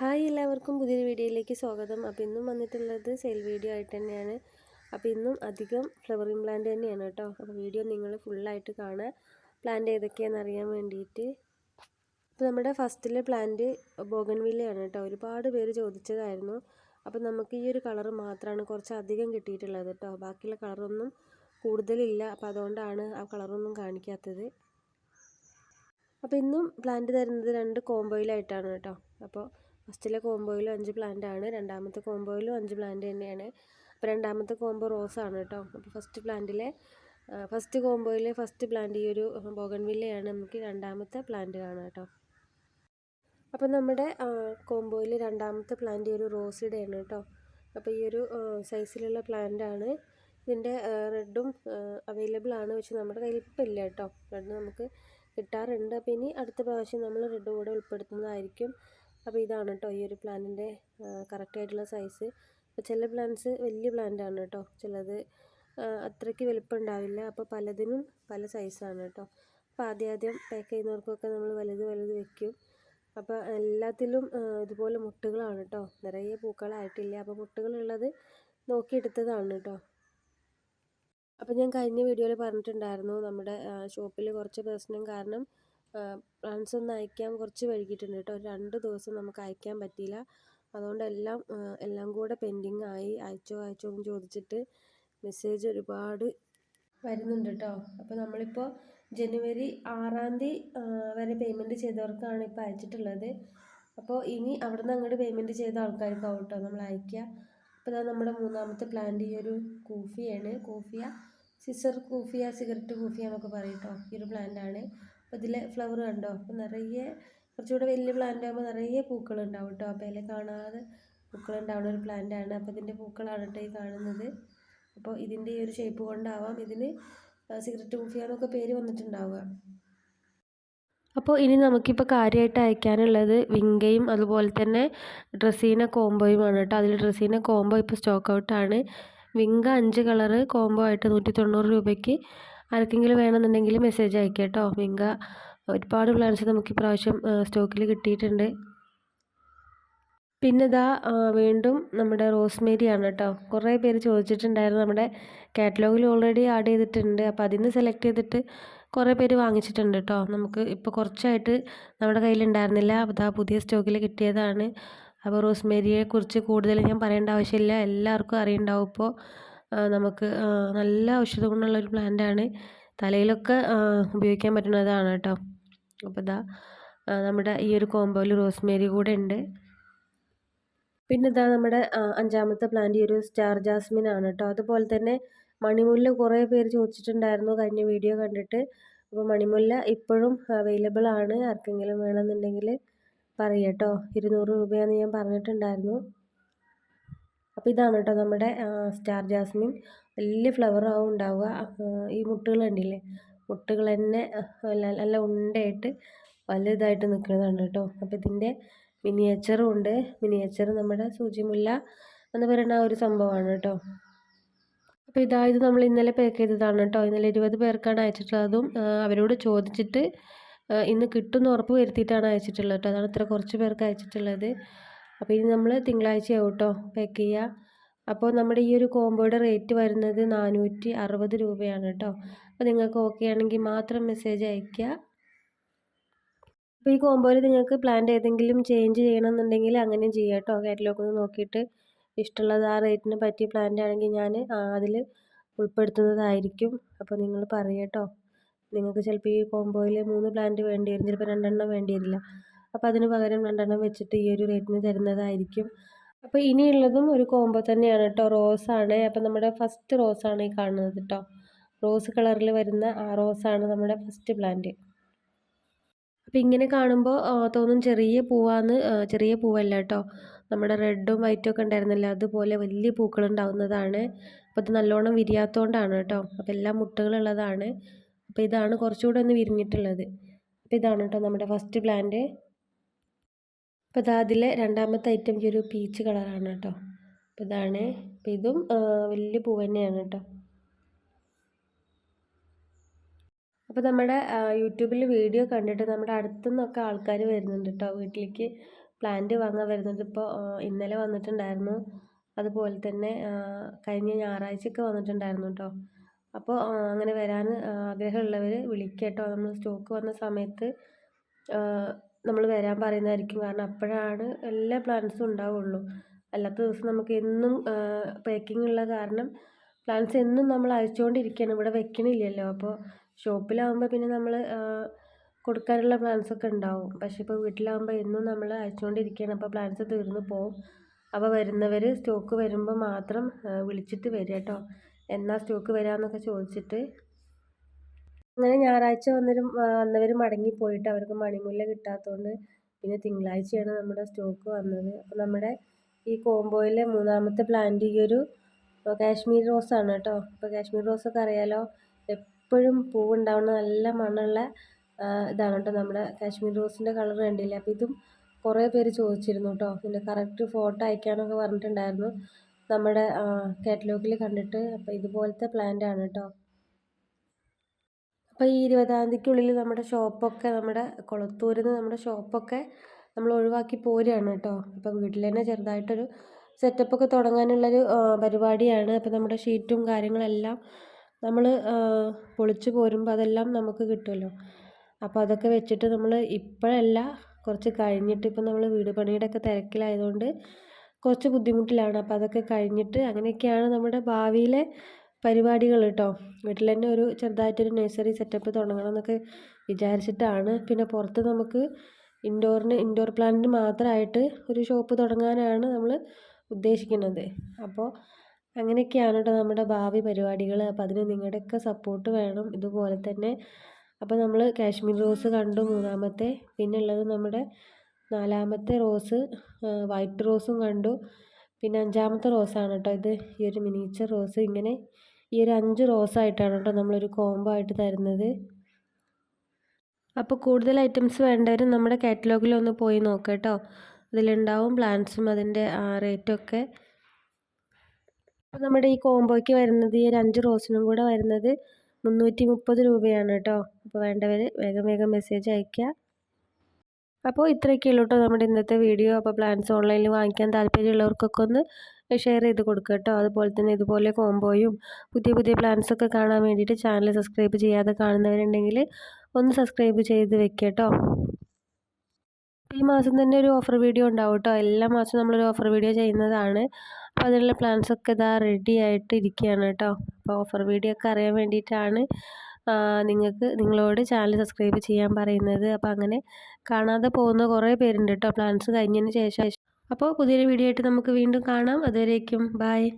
Hi എല്ലാവർക്കും പുതിയൊരു വീഡിയോയിലേക്ക് സ്വാഗതം. അപ്പോൾ ഇന്നും വന്നിട്ടുള്ളത് സെയിൽ വീഡിയോ ആയിട്ട് തന്നെയാണ്. അപ്പോൾ ഇന്നും അധികം ഫ്ലവറിങ് പ്ലാന്റ് തന്നെയാണ് കേട്ടോ. അപ്പോൾ വീഡിയോ നിങ്ങൾ ഫുള്ളായിട്ട് കാണുക. പ്ലാന്റ് ഏതൊക്കെയാണെന്ന് അറിയാൻ വേണ്ടിയിട്ട്. അപ്പോൾ നമ്മുടെ ഫസ്റ്റിലെ പ്ലാന്റ് ബോഗൻവില്ലയാണ് കേട്ടോ. ഒരുപാട് പേര് ചോദിച്ചതായിരുന്നു. അപ്പോൾ നമുക്ക് ഈ ഒരു കളർ മാത്രമാണ് കുറച്ച് അധികം കിട്ടിയിട്ടുള്ളത് കേട്ടോ. ബാക്കിയുള്ള കളറൊന്നും കൂടുതലില്ല. അപ്പോൾ അതുകൊണ്ടാണ് ആ കളറൊന്നും കാണിക്കാത്തത്. അപ്പോൾ ഇന്നും പ്ലാന്റ് തരുന്നത് രണ്ട് കോംബോയിലായിട്ടാണ് കേട്ടോ. അപ്പോൾ ഫസ്റ്റിലെ കോംബോയിലും അഞ്ച് പ്ലാന്റ് ആണ് രണ്ടാമത്തെ കോംബോയിലും അഞ്ച് പ്ലാന്റ് തന്നെയാണ്. അപ്പോൾ രണ്ടാമത്തെ കോംബോ റോസ് ആണ് കേട്ടോ. അപ്പോൾ ഫസ്റ്റ് പ്ലാന്റിലെ ഫസ്റ്റ് കോംബോയിലെ ഫസ്റ്റ് പ്ലാന്റ് ഈ ഒരു ബോഗൺവില്ലയാണ് നമുക്ക് രണ്ടാമത്തെ പ്ലാന്റ് കാണാം കേട്ടോ. അപ്പോൾ നമ്മുടെ കോംബോയിൽ രണ്ടാമത്തെ പ്ലാന്റ് ഈ ഒരു റോസിഡയാണ് കേട്ടോ. അപ്പോൾ ഈ ഒരു സൈസിലുള്ള പ്ലാന്റ് ആണ് ഇതിന്റെ റെഡും അവൈലബിൾ ആണ്. പക്ഷെ നമ്മുടെ കയ്യിൽ ഇപ്പം ഇല്ല കേട്ടോ. റെഡ് നമുക്ക് കിട്ടാറുണ്ട്. അപ്പോൾ ഇനി അടുത്ത പ്രാവശ്യം നമ്മൾ റെഡ് കൂടെ ഉൾപ്പെടുത്തുന്നതായിരിക്കും. അപ്പോൾ ഇതാണ് കേട്ടോ ഈ ഒരു പ്ലാന്റിന്റെ കറക്റ്റായിട്ടുള്ള സൈസ്. അപ്പോൾ ചില പ്ലാന്റ്സ് വലിയ പ്ലാന്റ് ആണ് കേട്ടോ. ചിലത് അത്രയ്ക്ക് വലുപ്പം ഉണ്ടാവില്ല അപ്പോൾ പലതിനും പല സൈസാണ് കേട്ടോ. അപ്പോൾ ആദ്യം ആദ്യം പാക്ക് ചെയ്യുന്നവർക്കൊക്കെ നമ്മൾ വലുത് വലുത് വെക്കും. അപ്പോൾ എല്ലാത്തിലും ഇതുപോലെ മുട്ടുകളാണ് കേട്ടോ. നിറയെ പൂക്കളായിട്ടില്ല. അപ്പോൾ മുട്ടുകളുള്ളത് നോക്കിയെടുത്തതാണ് കേട്ടോ. അപ്പോൾ ഞാൻ കഴിഞ്ഞ വീഡിയോയിൽ പറഞ്ഞിട്ടുണ്ടായിരുന്നു നമ്മുടെ ഷോപ്പിൽ കുറച്ച് പ്രശ്നം കാരണം പ്ലാൻസ് ഒന്ന് അയക്കാൻ കുറച്ച് വൈകിയിട്ടുണ്ട് കേട്ടോ. രണ്ട് ദിവസം നമുക്ക് അയക്കാൻ പറ്റിയില്ല. അതുകൊണ്ട് എല്ലാം എല്ലാം കൂടെ പെൻഡിങ് ആയി അയച്ചോ അയച്ചോ എന്ന് ചോദിച്ചിട്ട് മെസ്സേജ് ഒരുപാട് വരുന്നുണ്ട് കേട്ടോ. അപ്പോൾ നമ്മളിപ്പോൾ ജനുവരി ആറാം തീയതി വരെ പേയ്മെന്റ് ചെയ്തവർക്കാണ് ഇപ്പോൾ അയച്ചിട്ടുള്ളത്. അപ്പോൾ ഇനി അവിടെ നിന്ന് അങ്ങോട്ട് പേയ്മെന്റ് ചെയ്ത ആൾക്കാർക്കാവും കേട്ടോ നമ്മൾ അയക്കുക. അപ്പോൾ ഇതാ നമ്മുടെ മൂന്നാമത്തെ പ്ലാന്റ് ഈ ഒരു കൂഫിയാണ്. കൂഫിയ സിസർ കൂഫിയ സിഗരറ്റ് കൂഫിയ എന്നൊക്കെ പറയും കേട്ടോ. ഈ ഒരു പ്ലാന്റാണ് അപ്പോൾ ഇതിലെ ഫ്ലവർ കണ്ടോ? അപ്പോൾ നിറയെ കുറച്ചുകൂടെ വലിയ പ്ലാന്റ് ആകുമ്പോൾ നിറയെ പൂക്കളുണ്ടാവും കേട്ടോ അപ്പോൾ ഇല കാണാതെ പൂക്കളുണ്ടാവുന്ന ഒരു പ്ലാന്റ് ആണ്. അപ്പോൾ ഇതിന്റെ പൂക്കളാണ് കേട്ടോ ഈ കാണുന്നത്. അപ്പോൾ ഇതിന്റെ ഈ ഒരു ഷേപ്പ് കൊണ്ടാവാം ഇതിന് സിഗരറ്റ് കുഫിയ എന്നൊക്കെ പേര് വന്നിട്ടുണ്ടാവുക. അപ്പോൾ ഇനി നമുക്കിപ്പോൾ കാര്യമായിട്ട് അയക്കാനുള്ളത് വിങ്കയും അതുപോലെ തന്നെ ഡ്രസ്സീന കോംബോയുമാണ് കേട്ടോ അതിൽ ഡ്രസ്സീന കോംബോ ഇപ്പോൾ സ്റ്റോക്ക് ഔട്ടാണ് വിങ്ക അഞ്ച് കളറ് കോംബോ ആയിട്ട് നൂറ്റി തൊണ്ണൂറ് രൂപയ്ക്ക് ആർക്കെങ്കിലും വേണമെന്നുണ്ടെങ്കിൽ മെസ്സേജ് അയക്കാം കേട്ടോ. വിങ്ക ഒരുപാട് പ്ലാൻസ് നമുക്ക് ഇപ്രാവശ്യം സ്റ്റോക്കിൽ കിട്ടിയിട്ടുണ്ട്. പിന്നെ ഇതാ വീണ്ടും നമ്മുടെ റോസ്മേരി ആണ് കേട്ടോ. കുറേ പേര് ചോദിച്ചിട്ടുണ്ടായിരുന്നു നമ്മുടെ കാറ്റലോഗിൽ ഓൾറെഡി ആഡ് ചെയ്തിട്ടുണ്ട്. അപ്പോൾ അതിൽ നിന്ന് സെലക്ട് ചെയ്തിട്ട് കുറേ പേര് വാങ്ങിച്ചിട്ടുണ്ട് കേട്ടോ. നമുക്ക് ഇപ്പോൾ കുറച്ചായിട്ട് നമ്മുടെ കയ്യിലുണ്ടായിരുന്നില്ല. അതാ പുതിയ സ്റ്റോക്കിൽ കിട്ടിയതാണ്. അപ്പോൾ റോസ്മേരിയെ കുറിച്ച് കൂടുതൽ ഞാൻ പറയേണ്ട ആവശ്യമില്ല. എല്ലാവർക്കും അറിയുണ്ടാവും ഇപ്പോൾ നമുക്ക് നല്ല ഔഷധ ഗുണമുള്ള ഒരു ആണ്. തലയിലൊക്കെ ഉപയോഗിക്കാൻ പറ്റുന്നതാണ് കേട്ടോ. അപ്പോൾ ഇതാ നമ്മുടെ ഈ ഒരു കോമ്പോയിൽ റോസ്മേരി കൂടെ ഉണ്ട്. പിന്നെ ഇതാ നമ്മുടെ അഞ്ചാമത്തെ പ്ലാന്റ് ഈ ഒരു സ്റ്റാർ ജാസ്മിൻ ആണ് കേട്ടോ. അതുപോലെ തന്നെ മണിമുല്ല കുറേ പേര് ചോദിച്ചിട്ടുണ്ടായിരുന്നു കഴിഞ്ഞ വീഡിയോ കണ്ടിട്ട്. അപ്പോൾ മണിമുല്ല ഇപ്പോഴും അവൈലബിൾ ആണ്. ആർക്കെങ്കിലും വേണമെന്നുണ്ടെങ്കിൽ പറയാം കേട്ടോ. ഇരുന്നൂറ് രൂപയാണെന്ന് ഞാൻ പറഞ്ഞിട്ടുണ്ടായിരുന്നു. അപ്പോൾ ഇതാണ് കേട്ടോ നമ്മുടെ സ്റ്റാർ ജാസ്മിൻ. വലിയ ഫ്ലവറാവും ഉണ്ടാവുക. ഈ മുട്ടുകൾ കണ്ടില്ലേ? മുട്ടുകൾ തന്നെ നല്ല ഉണ്ടയായിട്ട് വലുതായിട്ട് നിൽക്കുന്നതാണ് കേട്ടോ. അപ്പോൾ ഇതിന്റെ മിനിയേച്ചറും ഉണ്ട്. മിനിയേച്ചർ നമ്മുടെ സൂചിമുല്ല എന്ന് പറയുന്ന ഒരു സംഭവമാണ് കേട്ടോ. അപ്പോൾ ഇതാ ഇത് നമ്മൾ ഇന്നലെ പാക്ക് ചെയ്തതാണ് കേട്ടോ. ഇന്നലെ ഇരുപത് പേർക്കാണ് അയച്ചിട്ടുള്ളതും. അവരോട് ചോദിച്ചിട്ട് ഇന്ന് കിട്ടുമെന്ന് ഉറപ്പ് വരുത്തിയിട്ടാണ് അയച്ചിട്ടുള്ളത് കേട്ടോ. അതാണ് ഇത്ര കുറച്ച് പേർക്ക് അയച്ചിട്ടുള്ളത്. അപ്പോൾ ഇനി നമ്മൾ തിങ്കളാഴ്ചയാവും കേട്ടോ പാക്ക് ചെയ്യുക അപ്പോൾ നമ്മുടെ ഈ ഒരു കോംബോയുടെ റേറ്റ് വരുന്നത് നാനൂറ്റി അറുപത് രൂപയാണ് കേട്ടോ. അപ്പോൾ നിങ്ങൾക്ക് ഓക്കെ ആണെങ്കിൽ മാത്രം മെസ്സേജ് അയയ്ക്കുക അപ്പോൾ ഈ കോംബോയിൽ നിങ്ങൾക്ക് പ്ലാന്റ് ഏതെങ്കിലും ചേഞ്ച് ചെയ്യണമെന്നുണ്ടെങ്കിൽ അങ്ങനെ ചെയ്യാം കേട്ടോ. കാറ്റലോഗ് ഒന്ന് നോക്കിയിട്ട് ഇഷ്ടമുള്ളത് ആ റേറ്റിന് പറ്റിയ പ്ലാന്റ് ആണെങ്കിൽ ഞാൻ അതിൽ ഉൾപ്പെടുത്തുന്നതായിരിക്കും. അപ്പോൾ നിങ്ങൾ പറയട്ടോ നിങ്ങൾക്ക് ചിലപ്പോൾ ഈ കോംബോയിൽ മൂന്ന് പ്ലാന്റ് വേണ്ടി വരും. ചിലപ്പോൾ രണ്ടെണ്ണം വേണ്ടി വരില്ല. അപ്പോൾ അതിന് പകരം രണ്ടെണ്ണം വെച്ചിട്ട് ഈ ഒരു റേറ്റിന് തരുന്നതായിരിക്കും. അപ്പോൾ ഇനിയുള്ളതും ഒരു കോംബോ തന്നെയാണ് കേട്ടോ റോസാണ് അപ്പോൾ നമ്മുടെ ഫസ്റ്റ് റോസാണ് ഈ കാണുന്നത് കേട്ടോ റോസ് കളറിൽ വരുന്ന ആ റോസാണ് നമ്മുടെ ഫസ്റ്റ് പ്ലാന്റ് അപ്പോൾ ഇങ്ങനെ കാണുമ്പോൾ തോന്നും ചെറിയ പൂവാന്ന് ചെറിയ പൂവല്ല കേട്ടോ നമ്മുടെ റെഡും വൈറ്റും ഒക്കെ ഉണ്ടായിരുന്നില്ല. അതുപോലെ വലിയ പൂക്കൾ ഉണ്ടാവുന്നതാണ്. അപ്പോൾ ഇത് നല്ലോണം വിരിയാത്തതുകൊണ്ടാണ് കേട്ടോ അപ്പോൾ എല്ലാം മുട്ടുകളുള്ളതാണ് അപ്പോൾ ഇതാണ് കുറച്ചുകൂടെ ഒന്ന് വിരിഞ്ഞിട്ടുള്ളത്. അപ്പോൾ ഇതാണ് കേട്ടോ നമ്മുടെ ഫസ്റ്റ് പ്ലാന്റ് അപ്പോൾ ഇതാ അതിലെ രണ്ടാമത്തെ ഐറ്റം ഈ ഒരു പീച്ച് കളറാണ് കേട്ടോ. അപ്പോൾ ഇതാണ്. അപ്പോൾ ഇതും വലിയ പൂവ് തന്നെയാണ് കേട്ടോ. അപ്പോൾ നമ്മുടെ യൂട്യൂബിൽ വീഡിയോ കണ്ടിട്ട് നമ്മുടെ അടുത്തുനിന്നൊക്കെ ആൾക്കാർ വരുന്നുണ്ട് കേട്ടോ വീട്ടിലേക്ക്. പ്ലാന്റ് വാങ്ങാൻ വരുന്നത് ഇപ്പോൾ ഇന്നലെ വന്നിട്ടുണ്ടായിരുന്നു. അതുപോലെ തന്നെ കഴിഞ്ഞ ഞായറാഴ്ചയൊക്കെ വന്നിട്ടുണ്ടായിരുന്നു കേട്ടോ. അപ്പോൾ അങ്ങനെ വരാൻ ആഗ്രഹമുള്ളവർ വിളിക്കുക കേട്ടോ. നമ്മൾ സ്റ്റോക്ക് വന്ന സമയത്ത് നമ്മൾ വരാൻ പറയുന്നതായിരിക്കും. കാരണം അപ്പോഴാണ് എല്ലാ പ്ലാന്റ്സും ഉണ്ടാവുള്ളൂ. അല്ലാത്ത ദിവസം നമുക്ക് എന്നും പാക്കിംഗ് ഉള്ള കാരണം പ്ലാന്റ്സ് എന്നും നമ്മൾ അയച്ചുകൊണ്ടിരിക്കുകയാണ്. ഇവിടെ വെക്കണില്ലല്ലോ. അപ്പോൾ ഷോപ്പിലാവുമ്പോൾ പിന്നെ നമ്മൾ കൊടുക്കാനുള്ള പ്ലാന്റ്സ് ഒക്കെ ഉണ്ടാവും. പക്ഷേ ഇപ്പോൾ വീട്ടിലാവുമ്പോൾ എന്നും നമ്മൾ അയച്ചുകൊണ്ടിരിക്കുകയാണ്. അപ്പോൾ പ്ലാന്റ്സ് തീർന്നു പോകും അപ്പോൾ വരുന്നവർ സ്റ്റോക്ക് വരുമ്പോൾ മാത്രം വിളിച്ചിട്ട് വരിക കേട്ടോ. എന്നാ സ്റ്റോക്ക് വരാമെന്നൊക്കെ ചോദിച്ചിട്ട് അങ്ങനെ ഞായറാഴ്ച വന്നവരും വന്നവർ മടങ്ങിപ്പോയിട്ട് അവർക്ക് മണിമുല്ല കിട്ടാത്തതുകൊണ്ട് പിന്നെ തിങ്കളാഴ്ചയാണ് നമ്മുടെ സ്റ്റോക്ക് വന്നത്. അപ്പോൾ നമ്മുടെ ഈ കോംബോയിലെ മൂന്നാമത്തെ പ്ലാന്റ് ഈ ഒരു കാശ്മീർ റോസാണ് കേട്ടോ. ഇപ്പോൾ കാശ്മീർ റോസൊക്കെ അറിയാലോ എപ്പോഴും പൂവുണ്ടാവുന്ന നല്ല മണമുള്ള ഇതാണ് കേട്ടോ നമ്മുടെ കാശ്മീർ റോസിന്റെ കളർ കണ്ടില്ല? അപ്പോൾ ഇതും കുറേ പേര് ചോദിച്ചിരുന്നു കേട്ടോ. പിന്നെ കറക്റ്റ് ഫോട്ടോ അയക്കാനൊക്കെ പറഞ്ഞിട്ടുണ്ടായിരുന്നു. നമ്മുടെ കാറ്റലോഗിൽ കണ്ടിട്ട്. അപ്പോൾ ഇതുപോലത്തെ പ്ലാന്റ് ആണ് കേട്ടോ. അപ്പോൾ ഈ ഇരുപതാം തീയതിക്കുള്ളിൽ നമ്മുടെ ഷോപ്പൊക്കെ നമ്മുടെ കൊളത്തൂരിൽ നിന്ന് നമ്മുടെ ഷോപ്പൊക്കെ നമ്മൾ ഒഴിവാക്കി പോരുകയാണ് കേട്ടോ. അപ്പോൾ വീട്ടിൽ തന്നെ ചെറുതായിട്ടൊരു സെറ്റപ്പൊക്കെ തുടങ്ങാനുള്ളൊരു പരിപാടിയാണ്. അപ്പോൾ നമ്മുടെ ഷീറ്റും കാര്യങ്ങളെല്ലാം നമ്മൾ പൊളിച്ചു പോരുമ്പോൾ അതെല്ലാം നമുക്ക് കിട്ടുമല്ലോ അപ്പോൾ അതൊക്കെ വെച്ചിട്ട് നമ്മൾ ഇപ്പോഴല്ല കുറച്ച് കഴിഞ്ഞിട്ട് ഇപ്പം നമ്മൾ വീട് പണിയുടെ ഒക്കെ തിരക്കിലായതുകൊണ്ട് കുറച്ച് ബുദ്ധിമുട്ടിലാണ്. അപ്പോൾ അതൊക്കെ കഴിഞ്ഞിട്ട് അങ്ങനെയൊക്കെയാണ് നമ്മുടെ ഭാവിയിലെ പരിപാടികൾ കേട്ടോ. വീട്ടിൽ തന്നെ ഒരു ചെറുതായിട്ടൊരു നഴ്സറി സെറ്റപ്പ് തുടങ്ങണം എന്നൊക്കെ വിചാരിച്ചിട്ടാണ്. പിന്നെ പുറത്ത് നമുക്ക് ഇൻഡോറിന് ഇൻഡോർ പ്ലാന്റിന് മാത്രമായിട്ട് ഒരു ഷോപ്പ് തുടങ്ങാനാണ് നമ്മൾ ഉദ്ദേശിക്കുന്നത്. അപ്പോൾ അങ്ങനെയൊക്കെയാണ് കേട്ടോ നമ്മുടെ ഭാവി പരിപാടികൾ അപ്പോൾ അതിന് നിങ്ങളുടെയൊക്കെ സപ്പോർട്ട് വേണം ഇതുപോലെ തന്നെ. അപ്പോൾ നമ്മൾ കാശ്മീർ റോസ് കണ്ടു മൂന്നാമത്തെ. പിന്നെ ഉള്ളത് നമ്മുടെ നാലാമത്തെ റോസ് വൈറ്റ് റോസും കണ്ടു. പിന്നെ അഞ്ചാമത്തെ റോസാണ് കേട്ടോ ഇത്. ഈ ഒരു മിനിച്ചർ റോസ്. ഇങ്ങനെ ഈ ഒരു അഞ്ച് റോസായിട്ടാണ് കേട്ടോ നമ്മളൊരു കോംബോ ആയിട്ട് തരുന്നത്. അപ്പോൾ കൂടുതൽ ഐറ്റംസ് വേണ്ടവർ നമ്മുടെ കാറ്റലോഗിൽ ഒന്ന് പോയി നോക്കാം കേട്ടോ. അതിലുണ്ടാവും പ്ലാന്റ്സും അതിന്റെ റേറ്റൊക്കെ നമ്മുടെ ഈ കോംബോയ്ക്ക് വരുന്നത് ഈ ഒരു അഞ്ച് റോസിനും കൂടെ വരുന്നത് മുന്നൂറ്റി മുപ്പത് രൂപയാണ് കേട്ടോ. അപ്പോൾ വേണ്ടവർ വേഗം വേഗം മെസ്സേജ് അയയ്ക്കുക അപ്പോൾ ഇത്രയൊക്കെ ഉള്ളൂ കേട്ടോ നമ്മുടെ ഇന്നത്തെ വീഡിയോ. അപ്പോൾ പ്ലാന്റ്സ് ഓൺലൈനിൽ വാങ്ങിക്കാൻ താല്പര്യമുള്ളവർക്കൊക്കെ ഒന്ന് ഷെയർ ചെയ്ത് കൊടുക്കുക കേട്ടോ. അതുപോലെ തന്നെ ഇതുപോലെ കോംബോയും പുതിയ പുതിയ പ്ലാൻസൊക്കെ കാണാൻ വേണ്ടിയിട്ട് ചാനൽ സബ്സ്ക്രൈബ് ചെയ്യാതെ കാണുന്നവരുണ്ടെങ്കിൽ ഒന്ന് സബ്സ്ക്രൈബ് ചെയ്ത് വെക്കുക കേട്ടോ. ഈ മാസം തന്നെ ഒരു ഓഫർ വീഡിയോ ഉണ്ടാവും കേട്ടോ. എല്ലാ മാസവും നമ്മളൊരു ഓഫർ വീഡിയോ ചെയ്യുന്നതാണ്. അപ്പോൾ അതിനുള്ള പ്ലാൻസൊക്കെ ഇതാ റെഡി ആയിട്ട് ഇരിക്കുകയാണ് കേട്ടോ. അപ്പോൾ ഓഫർ വീഡിയോ ഒക്കെ അറിയാൻ വേണ്ടിയിട്ടാണ്. നിങ്ങൾക്ക് നിങ്ങളോട് ചാനൽ സബ്സ്ക്രൈബ് ചെയ്യാൻ പറയുന്നത്. അപ്പോൾ അങ്ങനെ കാണാതെ പോകുന്ന കുറേ പേരുണ്ട് കേട്ടോ പ്ലാൻസ് കഴിഞ്ഞതിന് ശേഷം. അപ്പോൾ പുതിയൊരു വീഡിയോ ആയിട്ട് നമുക്ക് വീണ്ടും കാണാം. അതുവരേക്കും. ബായ്